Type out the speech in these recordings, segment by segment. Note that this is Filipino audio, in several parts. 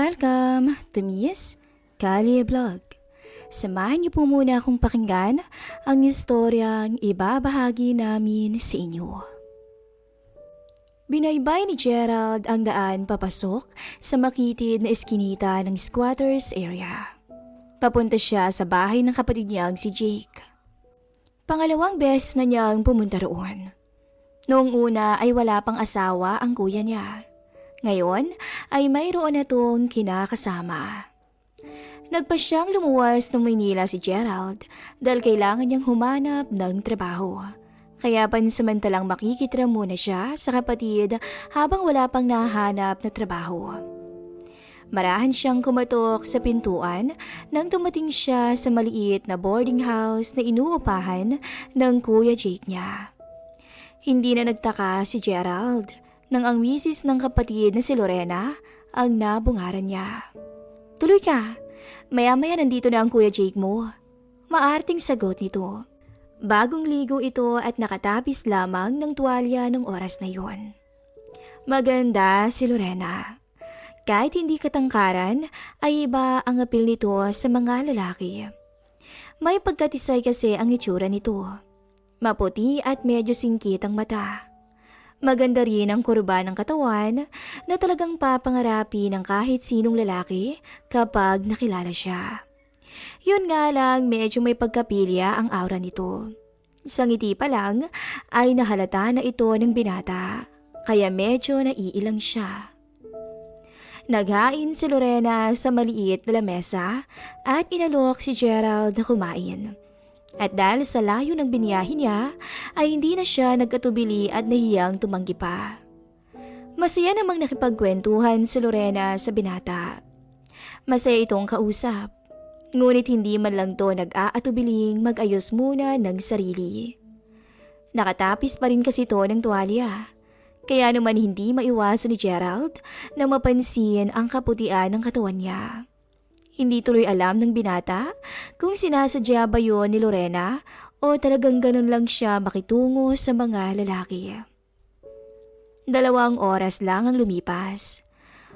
Welcome to Miss Kali Vlog. Samahan niyo po muna akong pakinggan ang istoryang ibabahagi namin sa inyo. Binaybay ni Gerald ang daan papasok sa makitid na eskinita ng squatters area. Papunta siya sa bahay ng kapatid niyang si Jake. Pangalawang beses na niyang pumunta roon. Noong una ay wala pang asawa ang kuya niya. Ngayon ay mayroon na tong kinakasama. Nagpa siyang lumuwas ng Maynila si Gerald dahil kailangan niyang humanap ng trabaho. Kaya pansamantalang makikitra muna siya sa kapatid habang wala pang nahanap na trabaho. Marahan siyang kumatok sa pintuan nang dumating siya sa maliit na boarding house na inuupahan ng kuya Jake niya. Hindi na nagtaka si Gerald nang ang misis ng kapatid na si Lorena ang nabungaran niya. Tuloy ka, maya-maya nandito na ang kuya Jake mo. Maarting sagot nito. Bagong ligo ito at nakatapis lamang ng tuwalya ng oras na yon. Maganda si Lorena. Kahit hindi katangkaran, ay iba ang apil nito sa mga lalaki. May pagkatisay kasi ang itsura nito. Maputi at medyo singkit ang mata. Maganda rin ang kurba ng katawan na talagang papangarapi ng kahit sinong lalaki kapag nakilala siya. Yun nga lang medyo may pagkapilya ang aura nito. Sa ngiti pa lang ay nahalata na ito ng binata, kaya medyo naiilang siya. Naghain si Lorena sa maliit na lamesa at inalok si Gerald na kumain. At dahil sa layo ng biniyahin niya, ay hindi na siya nagkatubili at nahiyang tumanggi pa. Masaya namang nakipagkwentuhan si Lorena sa binata. Masaya itong kausap. Ngunit hindi man lang to nag-aatubiling mag-ayos muna ng sarili. Nakatapis pa rin kasi to ng tuwalya. Kaya naman hindi maiwasan ni Gerald na mapansin ang kaputian ng katawan niya. Hindi tuloy alam ng binata kung sinasadya ba yun ni Lorena o talagang ganun lang siya makitungo sa mga lalaki. Dalawang oras lang ang lumipas.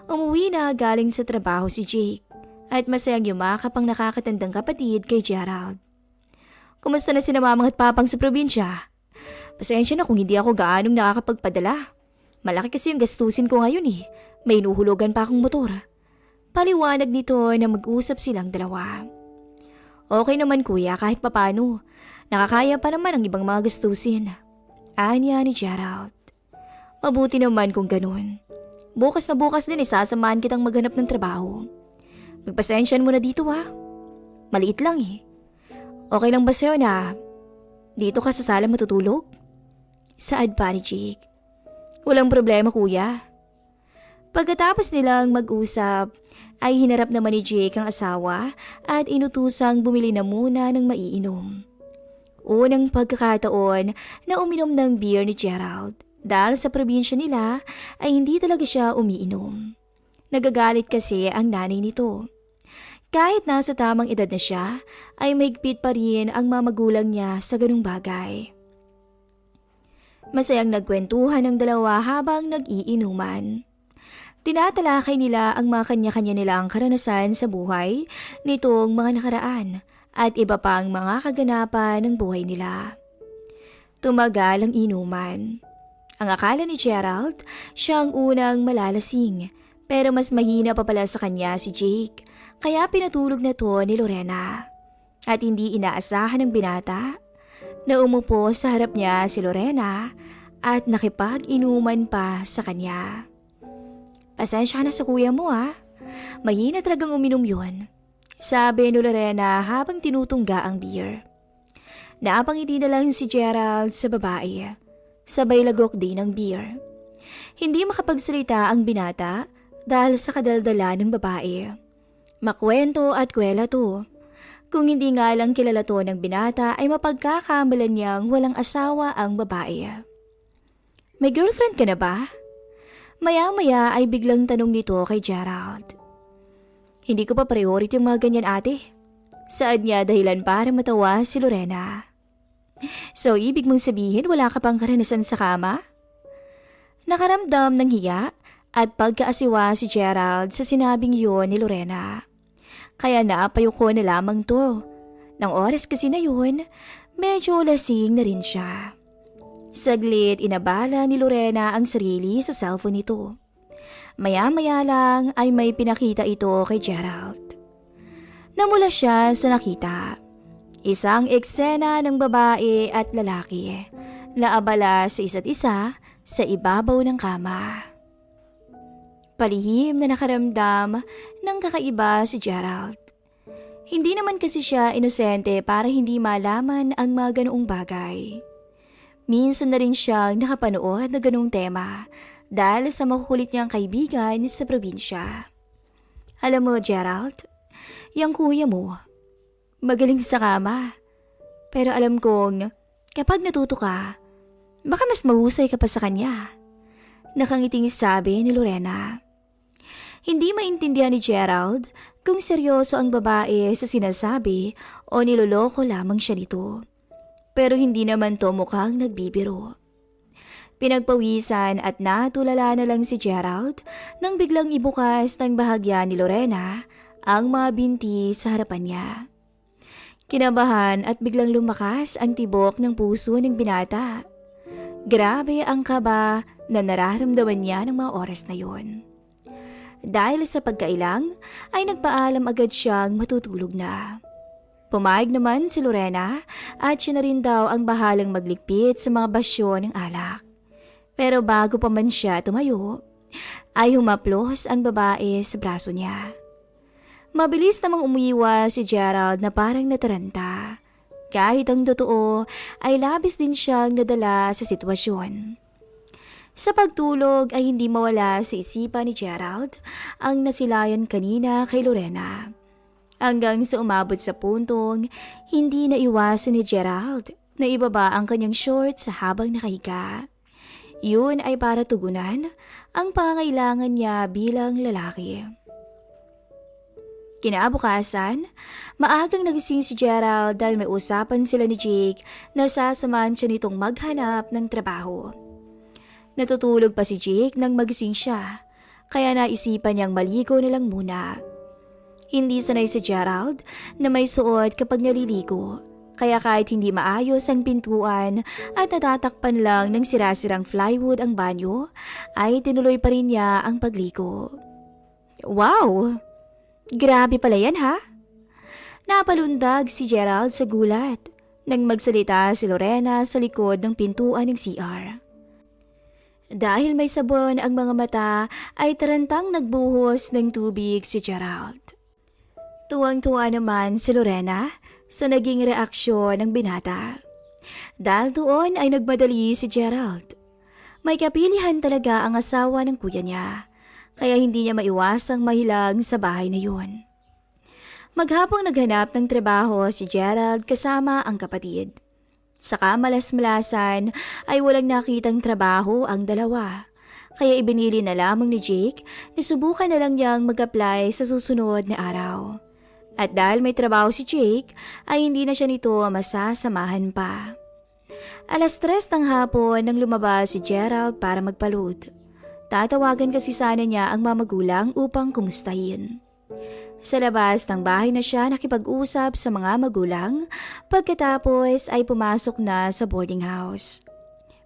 Umuwi na galing sa trabaho si Jake at masayang yumakap ang nakakatandang kapatid kay Gerald. Kumusta na sina mamang at papang sa probinsya? Pasensya na kung hindi ako gaanong nakakapagpadala. Malaki kasi yung gastusin ko ngayon eh. May inuhulugan pa akong motor. Paliwanag nito na mag-usap silang dalawa. Okay naman kuya kahit papano. Nakakaya pa naman ang ibang mga gastusin. Anya ni Gerald. Mabuti naman kung ganun. Bukas na bukas din isasamahan kitang maghanap ng trabaho. Magpasensyan mo na dito ha. Maliit lang eh. Okay lang ba sa'yo na dito ka sa sala matutulog? Saad pa ni Jake. Walang problema kuya. Pagkatapos nilang mag-usap, ay hinarap naman ni Jake ang asawa at inutusang bumili na muna ng maiinom. Unang pagkakataon na uminom ng beer ni Gerald dahil sa probinsya nila ay hindi talaga siya umiinom. Nagagalit kasi ang nanay nito. Kahit nasa tamang edad na siya, ay mahigpit pa rin ang mamagulang niya sa ganung bagay. Masayang nagkwentuhan ng dalawa habang nag-iinuman. Tinatalakay nila ang mga kanya-kanya nilang karanasan sa buhay nitong mga nakaraan at iba pang mga kaganapan ng buhay nila. Tumagal ang inuman. Ang akala ni Gerald, siya ang unang malalasing pero mas mahina pa pala sa kanya si Jake kaya pinatulog na to ni Lorena. At hindi inaasahan ng binata na umupo sa harap niya si Lorena at nakipag-inuman pa sa kanya. Pasensya na sa kuya mo ha. Mahina talagang uminom yun. Sabi ni Lorena habang tinutungga ang beer. Naapangiti na lang si Gerald sa babae. Sabay lagok din ng beer. Hindi makapagsalita ang binata dahil sa kadaldala ng babae. Makwento at kwela to. Kung hindi nga lang kilala to ng binata ay mapagkakamalan niyang walang asawa ang babae. May girlfriend ka na ba? Maya-maya ay biglang tanong nito kay Gerald. Hindi ko pa priority yung mga ganyan ate. Saad niya dahilan para matawa si Lorena. So ibig mong sabihin wala ka pang karanasan sa kama? Nakaramdam ng hiya at pagkaasiwa si Gerald sa sinabing yun ni Lorena. Kaya napayuko na lamang to. Nang oras kasi na yun, medyo lasing na rin siya. Saglit inabala ni Lorena ang sarili sa cellphone nito. Maya-maya lang ay may pinakita ito kay Gerald. Namula siya sa nakita. Isang eksena ng babae at lalaki na abala sa isa't isa sa ibabaw ng kama. Palihim na nakaramdam ng kakaiba si Gerald. Hindi naman kasi siya inosente para hindi malaman ang mga ganoong bagay. Minsan na rin siyang nakapanood na ganong tema dahil sa makukulit niyang kaibigan sa probinsya. Alam mo, Gerald, yung kuya mo, magaling sa kama. Pero alam kong kapag natuto ka, baka mas mahusay ka pa sa kanya. Nakangiting sabi ni Lorena. Hindi maintindihan ni Gerald kung seryoso ang babae sa sinasabi o niloloko lamang siya nito. Pero hindi naman to mukhang nagbibiro. Pinagpawisan at natulala na lang si Gerald nang biglang ibukas ng bahagya ni Lorena ang mga binti sa harapan niya. Kinabahan at biglang lumakas ang tibok ng puso ng binata. Grabe ang kaba na nararamdaman niya ng mga oras na yon. Dahil sa pagkailang ay nagpaalam agad siyang matutulog na. Pumayag naman si Lorena at siya na rin daw ang bahalang magligpit sa mga basyo ng alak. Pero bago pa man siya tumayo, ay humaplos ang babae sa braso niya. Mabilis namang umiwa si Gerald na parang nataranta. Kahit ang totoo ay labis din siyang nadala sa sitwasyon. Sa pagtulog ay hindi mawala sa isipan ni Gerald ang nasilayan kanina kay Lorena. Hanggang sa umabot sa puntong hindi na iwasan ni Gerald na ibaba ang kanyang shorts habang nakahiga. Yun ay para tugunan ang pangangailangan niya bilang lalaki. Kinabukasan, maagang nagising si Gerald dahil may usapan sila ni Jake na sasamahan siya nitong maghanap ng trabaho. Natutulog pa si Jake nang magising siya, kaya naisipan niyang maligo na lang muna. Hindi sanay si Gerald na may suot kapag naliligo, kaya kahit hindi maayos ang pintuan at natatakpan lang ng sirasirang plywood ang banyo, ay tinuloy pa rin niya ang pagligo. Wow! Grabe pala yan ha? Napalundag si Gerald sa gulat nang magsalita si Lorena sa likod ng pintuan ng CR. Dahil may sabon ang mga mata ay tarantang nagbuhos ng tubig si Gerald. Tuwang-tuwa naman si Lorena sa naging reaksyon ng binata. Dahil doon ay nagmadali si Gerald. May kapilihan talaga ang asawa ng kuya niya kaya hindi niya maiwasang mahilag sa bahay na yun. Maghapong naghanap ng trabaho si Gerald kasama ang kapatid. Sa kamalas-malasan ay walang nakitang trabaho ang dalawa. Kaya ibinili na lamang ni Jake na subukan na lang niyang mag-apply sa susunod na araw. At dahil may trabaho si Jake, ay hindi na siya nito masasamahan pa. Alas tres ng hapon nang lumabas si Gerald para magpalud. Tatawagan kasi sana niya ang mamagulang upang kumustahin. Sa labas ng bahay na siya nakipag-usap sa mga magulang pagkatapos ay pumasok na sa boarding house.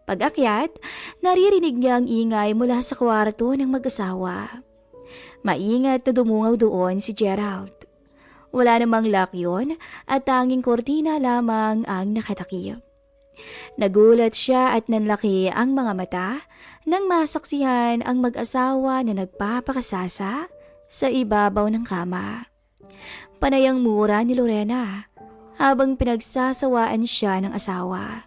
Pag-akyat, naririnig niya ang ingay mula sa kwarto ng mag-asawa. Maingat na dumungaw doon si Gerald. Wala namang lock yun at tanging kortina lamang ang nakatakip. Nagulat siya at nanlaki ang mga mata nang masaksihan ang mag-asawa na nagpapakasasa sa ibabaw ng kama. Panayang mura ni Lorena habang pinagsasawaan siya ng asawa.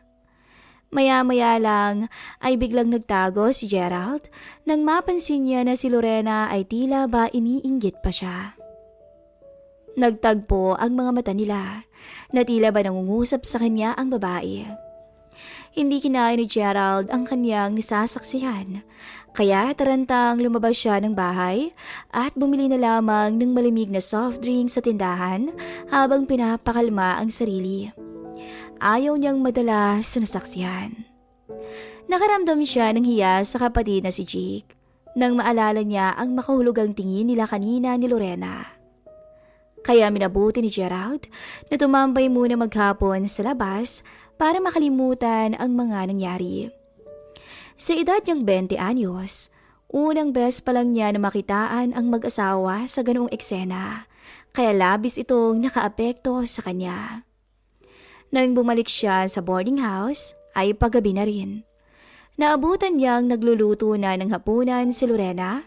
Maya-maya lang ay biglang nagtago si Gerald nang mapansin niya na si Lorena ay tila ba iniinggit pa siya. Nagtagpo ang mga mata nila na tila ba nangungusap sa kanya ang babae. Hindi kinaya ni Gerald ang kanyang nisasaksihan. Kaya tarantang lumabas siya ng bahay at bumili na lamang ng malamig na soft drink sa tindahan habang pinapakalma ang sarili. Ayaw niyang madala sa nasaksihan. Nakaramdam siya ng hiya sa kapatid na si Jake nang maalala niya ang makahulugang tingin nila kanina ni Lorena. Kaya minabuti ni Gerald na tumambay muna maghapon sa labas para makalimutan ang mga nangyari. Sa edad niyang 20 anyos, unang best pa lang niya na makitaan ang mag-asawa sa ganoong eksena, kaya labis itong nakaapekto sa kanya. Nang bumalik siya sa boarding house, ay paggabi na rin. Naabutan niyang nagluluto na ng hapunan si Lorena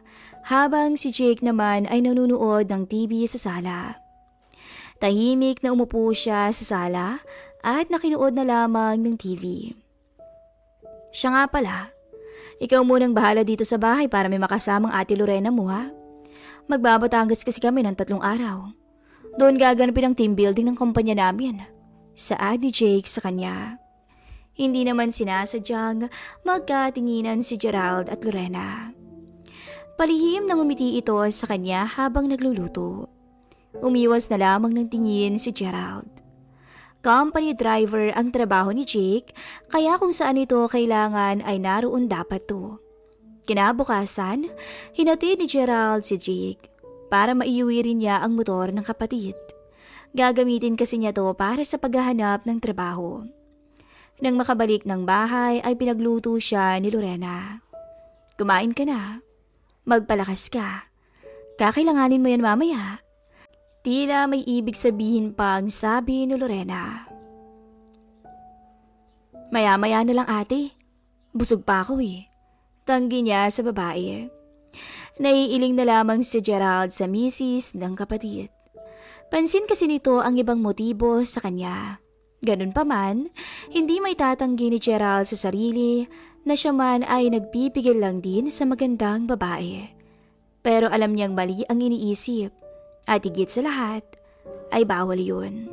habang si Jake naman ay nanunood ng TV sa sala. Tahimik na umupo siya sa sala at nakinuod na lamang ng TV. Siya nga pala, ikaw munang bahala dito sa bahay para may makasamang ate Lorena mo ha. Magbabatangas kasi kami ng tatlong araw. Doon gaganapin ang team building ng kumpanya namin. Saad ni Jake sa kanya. Hindi naman sinasadyang magkatinginan si Gerald at Lorena. Palihim nang umiti ito sa kanya habang nagluluto. Umiwas na lamang ng tingin si Gerald. Company driver ang trabaho ni Jake kaya kung saan ito kailangan ay naroon dapat to. Kinabukasan, hinatid ni Gerald si Jake para maiuwi rin niya ang motor ng kapatid. Gagamitin kasi niya to para sa paghahanap ng trabaho. Nang makabalik ng bahay ay pinagluto siya ni Lorena. Kumain ka na. Magpalakas ka. Kakailanganin mo yan mamaya. Tila may ibig sabihin pa ang sabi ni Lorena. Maya-maya na lang ate. Busog pa ako eh. Tanggi niya sa babae. Naiiling na lamang si Gerald sa misis ng kapatid. Pansin kasi nito ang ibang motibo sa kanya. Ganun pa man, hindi may tatanggi ni Gerald sa sarili na siya man ay nagpipigil lang din sa magandang babae. Pero alam niyang mali ang iniisip at higit sa lahat ay bawal yun.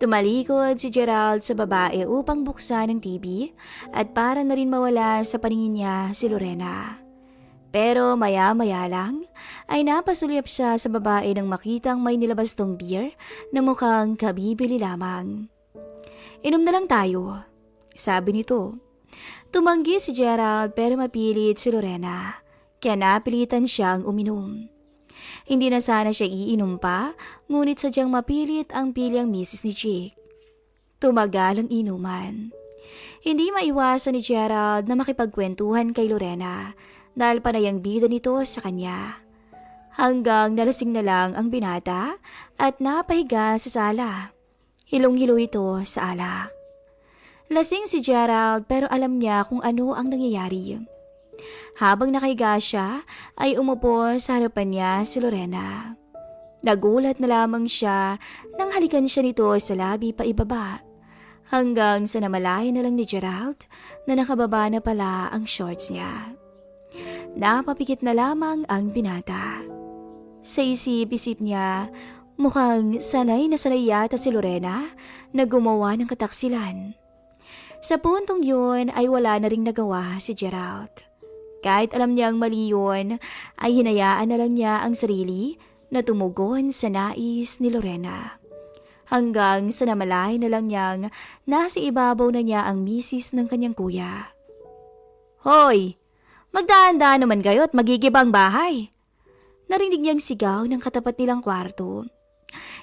Tumalikod si Gerald sa babae upang buksan ang TV at para na rin mawala sa paningin niya si Lorena. Pero maya-maya lang ay napasulyap siya sa babae nang makitang may nilabas tong beer na mukhang kabibili lamang. Inom na lang tayo, sabi nito. Tumanggi si Gerald pero mapilit si Lorena, kaya napilitan siyang uminom. Hindi na sana siya iinom pa, ngunit sadyang mapilit ang pilyang misis ni Jake. Tumagal ang inuman. Hindi maiwasan ni Gerald na makipagkwentuhan kay Lorena dahil panay ang bida nito sa kanya. Hanggang nalasing na lang ang binata at napahiga sa sala. Hilong-hilo ito sa alak. Lasing si Gerald pero alam niya kung ano ang nangyayari. Habang nakahiga siya, ay umupo sa harapan niya si Lorena. Nagulat na lamang siya nang halikan siya nito sa labi pa ibaba. Hanggang sa namalayan na lang ni Gerald na nakababa na pala ang shorts niya. Napapikit na lamang ang binata. Sa isip-isip niya, mukhang sanay na sanay yata si Lorena na gumawa ng kataksilan. Sa puntong yun ay wala na ring nagawa si Gerald. Kahit alam niyang mali yun, ay hinayaan na lang niya ang sarili na tumugon sa nais ni Lorena. Hanggang sa namalay na lang niyang nasa ibabaw na niya ang misis ng kanyang kuya. Hoy! Magdaan-daan naman kayo at magigibang bahay. Narinig niyang sigaw ng katapat nilang kwarto.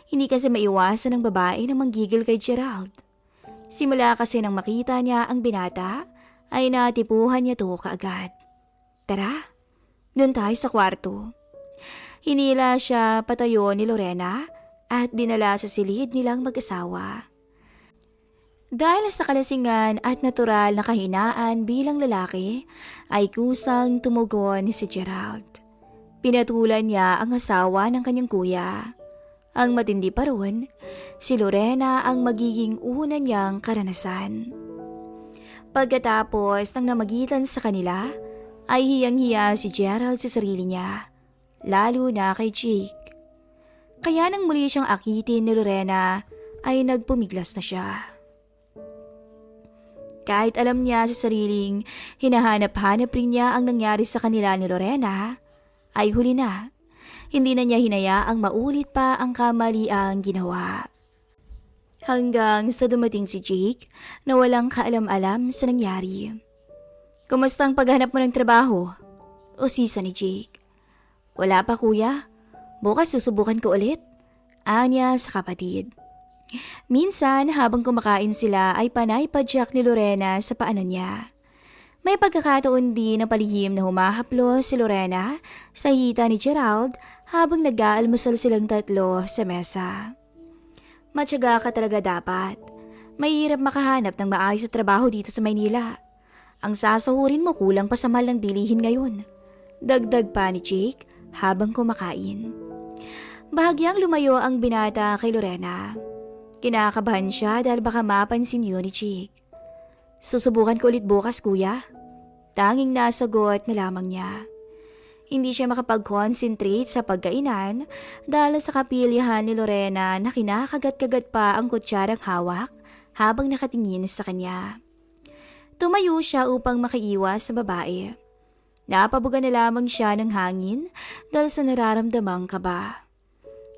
Hindi kasi maiwasan ng babae na manggigil kay Gerald. Simula kasi nang makita niya ang binata, ay natipuhan niya to kaagad. Tara, doon tayo sa kwarto. Hinila siya patayo ni Lorena at dinala sa silid nilang mag-asawa. Dahil sa kalasingan at natural na kahinaan bilang lalaki, ay kusang tumugon si Gerald. Pinatulan niya ang asawa ng kanyang kuya. Ang matindi pa ron, si Lorena ang magiging una niyang karanasan. Pagkatapos ng namagitan sa kanila, ay hiyang-hiya si Gerald sa sarili niya, lalo na kay Jake. Kaya nang muli siyang akitin ni Lorena, ay nagpumiglas na siya. Kahit alam niya sa sariling hinahanap-hanap rin niya ang nangyari sa kanila ni Lorena, ay huli na. Hindi na niya hinayaang maulit pa ang kamaliang ginawa. Hanggang sa dumating si Jake na walang kaalam-alam sa nangyari. Kumusta ang paghanap mo ng trabaho? o sisa ni Jake. Wala pa kuya. Bukas susubukan ko ulit. Anya sa kapatid. Minsan habang kumakain sila ay panay padyak ni Lorena sa paanan niya. May pagkakataon din na palihim na humahaplo si Lorena sa hita ni Gerald habang nag-aalmusal silang tatlo sa mesa. Matyaga ka talaga dapat. Mahirap makahanap ng maayos na trabaho dito sa Maynila. Ang sasahurin mo kulang pa sa mahal ng bilihin ngayon. Dagdag pa ni Jake habang kumakain. Bahagyang lumayo ang binata kay Lorena. Kinakabahan siya dahil baka mapansin yun ni Jake. Susubukan ko ulit bukas, kuya. Tanging nasagot na lamang niya. Hindi siya makapag-concentrate sa pagkainan dahil sa kapilyahan ni Lorena na kinakagat-kagat pa ang kutsarang hawak habang nakatingin sa kanya. Tumayo siya upang makaiwas sa babae. Napabuga na lamang siya ng hangin dahil sa nararamdamang kaba.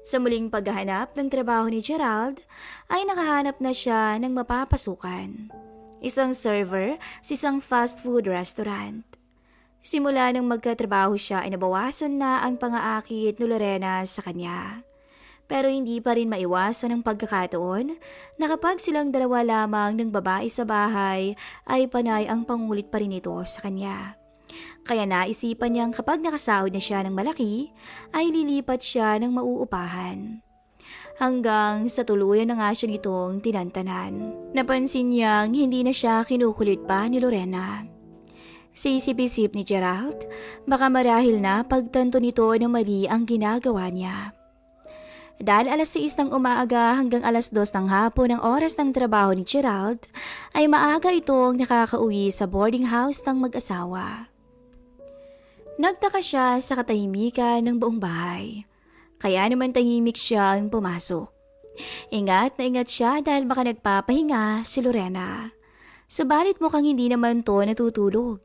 Sa muling paghahanap ng trabaho ni Gerald, ay nakahanap na siya ng mapapasukan. Isang server sa isang fast food restaurant. Simula nang magkatrabaho siya ay nabawasan na ang pangaakit ni Lorena sa kanya. Pero hindi pa rin maiwasan ang pagkakataon na kapag silang dalawa lamang ng babae sa bahay ay panay ang pangulit pa rin ito sa kanya. Kaya naisipan niyang kapag nakasahod na siya ng malaki ay lilipat siya ng mauupahan. Hanggang sa tuluyan na nga siya nitong tinantanan. Napansin niyang hindi na siya kinukulit pa ni Lorena. Sa isip-isip ni Gerald, baka marahil na pagtanto nito na mali ang ginagawa niya. Dahil alas 6 ng umaaga hanggang alas 2 ng hapon ang oras ng trabaho ni Gerald, ay maaga itong nakakauwi sa boarding house ng mag-asawa. Nagtaka siya sa katahimikan ng buong bahay. Kaya naman tahimik siyang pumasok. Ingat na ingat siya dahil baka nagpapahinga si Lorena. Subalit mukhang hindi naman to natutulog.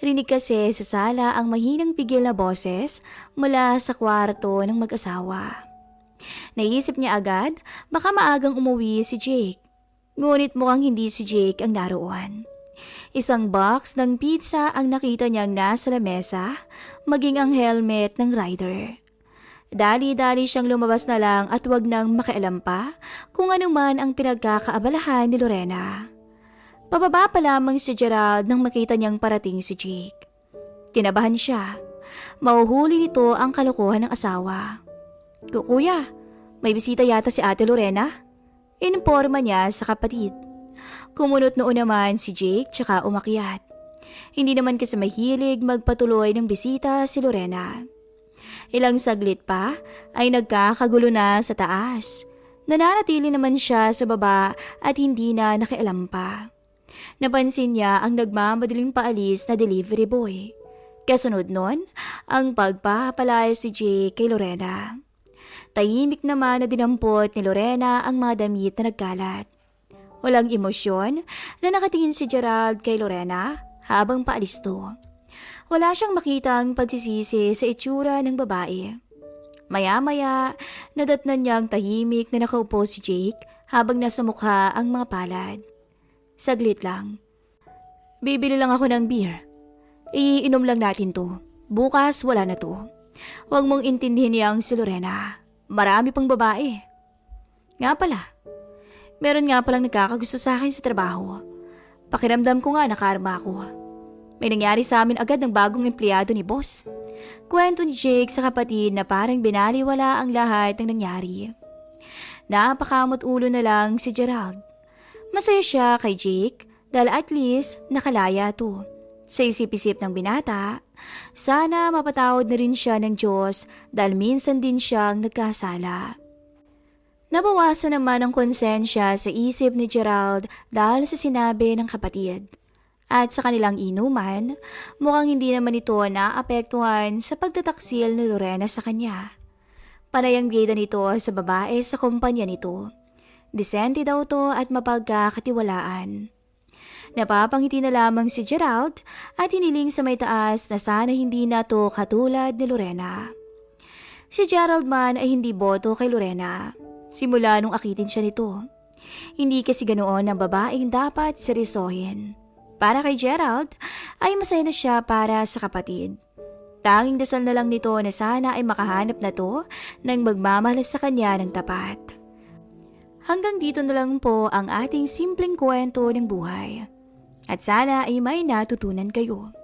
Rinig kasi sa sala ang mahinang pigil na boses mula sa kwarto ng mag-asawa. Naisip niya agad baka maagang umuwi si Jake. Ngunit mukhang hindi si Jake ang naroon. Isang box ng pizza ang nakita niyang nasa lamesa, maging ang helmet ng rider. Dali-dali siyang lumabas na lang at wag nang makialam pa kung ano man ang pinagkakaabalahan ni Lorena. Pababa pa lamang si Gerald nang makita niyang parating si Jake. Kinabahan siya. Mauhuli nito ang kalokohan ng asawa. Kuya, may bisita yata si Ate Lorena. Informa niya sa kapatid. Kumunot noon naman si Jake tsaka umakyat. Hindi naman kasi mahilig magpatuloy ng bisita si Lorena. Ilang saglit pa ay nagkakagulo na sa taas. Nananatili naman siya sa baba at hindi na nakialam pa. Napansin niya ang nagmamadaling paalis na delivery boy. Kasunod nun, ang pagpapalayas si Jake kay Lorena. Tahimik naman na dinampot ni Lorena ang mga damit na nagkalat. Walang emosyon na nakatingin si Gerald kay Lorena habang paalis to. Wala siyang makitang pagsisisi sa itsura ng babae. Maya-maya, nadatnan niyang tahimik na nakaupo si Jake habang nasa mukha ang mga palad. Saglit lang. Bibili lang ako ng beer. Iinom lang natin to. Bukas wala na to. Huwag mong intindihin niyang si Lorena. Marami pang babae. Nga pala, meron nga palang nagkakagusto sa akin sa trabaho. Pakiramdam ko nga nakarma ako. May nangyari sa amin agad ng bagong empleyado ni boss. Kwento ni Jake sa kapatid na parang binaliwala ang lahat ng nangyari. Napakamot ulo na lang si Gerald. Masaya siya kay Jake dahil at least nakalaya to. Sa isip-isip ng binata, sana mapatawad na rin siya ng Diyos dahil minsan din siyang nagkasala. Nabawasan naman ang konsensya sa isip ni Gerald dahil sa sinabi ng kapatid. At sa kanilang inuman, mukhang hindi naman ito naapektuhan sa pagtataksil ni Lorena sa kanya. Panay ang biyeda nito sa babae sa kumpanya nito. Disente daw to at mapagkakatiwalaan. Napapangiti na lamang si Gerald at hiniling sa may taas na sana hindi na to katulad ni Lorena. Si Gerald man ay hindi boto kay Lorena. Simula nung akitin siya nito. Hindi kasi ganoon ang babaeng dapat serisohin. Para kay Gerald, ay masaya na siya para sa kapatid. Tanging dasal na lang nito na sana ay makahanap na to ng magmamalas sa kanya ng tapat. Hanggang dito na lang po ang ating simpleng kwento ng buhay. At sana ay may natutunan kayo.